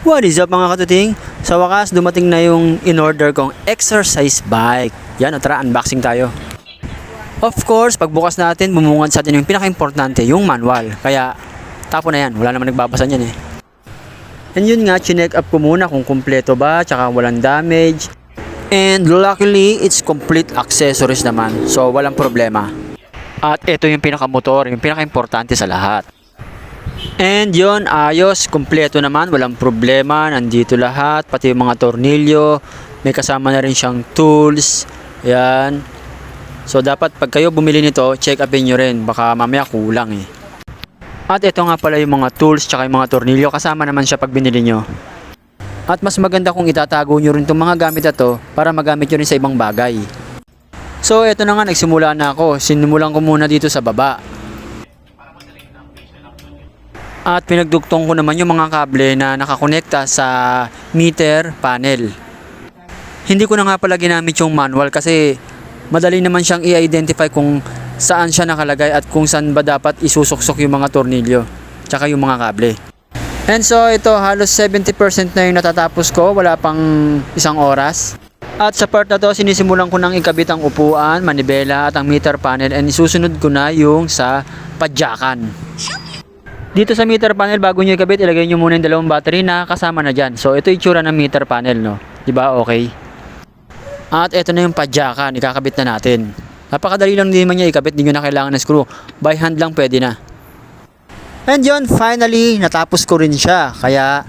What is up mga katuting? Sa wakas, dumating na yung in-order kong exercise bike. Yan, o, tara, unboxing tayo. Of course, pagbukas natin, bumungad sa atin yung pinaka-importante, yung manual. Kaya, tapo na yan. Wala naman nagbabasa niyan eh. And yun nga, chinek up ko muna kung kumpleto ba, tsaka walang damage. And luckily, it's complete accessories naman. So, walang problema. At ito yung pinaka-motor, yung pinaka-importante sa lahat. And yon ayos, kumpleto naman, walang problema, nandito lahat, pati yung mga tornilyo, may kasama na rin siyang tools, yan. So dapat pag kayo bumili nito, check upin nyo rin, baka mamaya kulang eh. At ito nga pala yung mga tools tsaka yung mga tornilyo, kasama naman siya pag binili nyo. At mas maganda kung itatago nyo rin itong mga gamit na to para magamit nyo rin sa ibang bagay. So eto na nga, nagsimula na ako, sinimulan ko muna dito sa baba. At pinagduktong ko naman yung mga kable na nakakonekta sa meter panel. Hindi ko na nga pala ginamit yung manual kasi madali naman siyang i-identify kung saan siya nakalagay at kung saan ba dapat isusuksok yung mga tornilyo tsaka yung mga kable. And so ito halos 70% na yung natatapos ko, wala pang isang oras. At sa part na to, sinisimulan ko nang ikabit ang upuan, manibela at ang meter panel and isusunod ko na yung sa padyakan. Dito sa meter panel, bago nyo ikabit, ilagay nyo muna yung dalawang battery na kasama na dyan. So, ito yung tsura ng meter panel, no? Di ba? Okay. At ito na yung padyakan, ikakabit na natin. Napakadali lang din naman niya ikabit, hindi nyo na kailangan ng screw. By hand lang pwede na. And yun, finally, natapos ko rin siya. Kaya,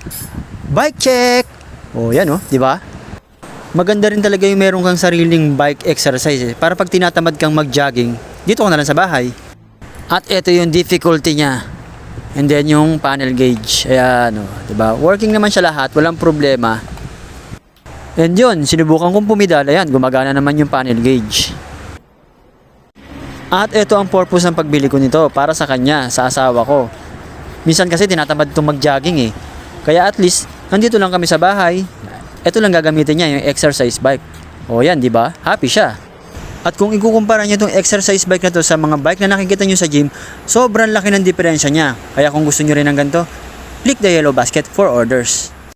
bike check! Oh, yan oh, di ba? Maganda rin talaga yung meron kang sariling bike exercise eh. Para pag tinatamad kang mag-jogging, dito ka na lang sa bahay. At ito yung difficulty niya. And then yung panel gauge. Ayan, oh, 'di ba? Working naman siya lahat, walang problema. And yun, sinubukan kong pumidal, ayan, gumagana naman yung panel gauge. At ito ang purpose ng pagbili ko nito, para sa kanya, sa asawa ko. Minsan kasi tinatamad itong mag-jogging eh. Kaya at least, nandito lang kami sa bahay. Ito lang gagamitin niya, yung exercise bike. O yan, di ba? Happy siya. At kung ikukumpara niyo itong exercise bike na to sa mga bike na nakikita niyo sa gym, sobrang laki ng diferensya niya. Kaya kung gusto niyo rin ng ganito, click the yellow basket for orders.